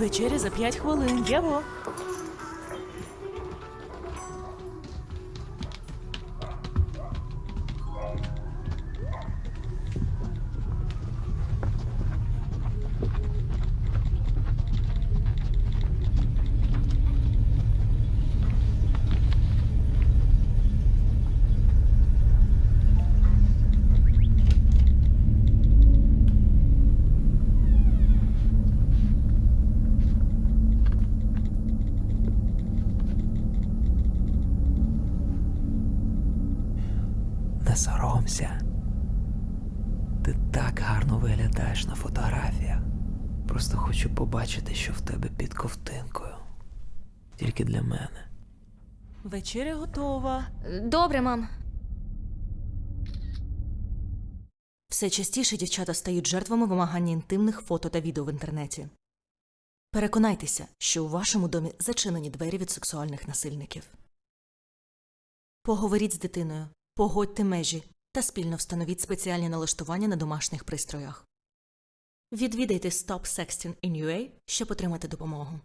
Вечеря за п'ять хвилин. Єво. Не соромся. Ти так гарно виглядаєш на фотографіях. Просто хочу побачити, що в тебе під ковтинкою. Тільки для мене. Вечеря готова. Добре, мам. Все частіше дівчата стають жертвами вимагання інтимних фото та відео в інтернеті. Переконайтеся, що у вашому домі зачинені двері від сексуальних насильників. Поговоріть з дитиною, погодьте межі та спільно встановіть спеціальні налаштування на домашніх пристроях. Відвідайте Stop Sexting in UA, щоб отримати допомогу.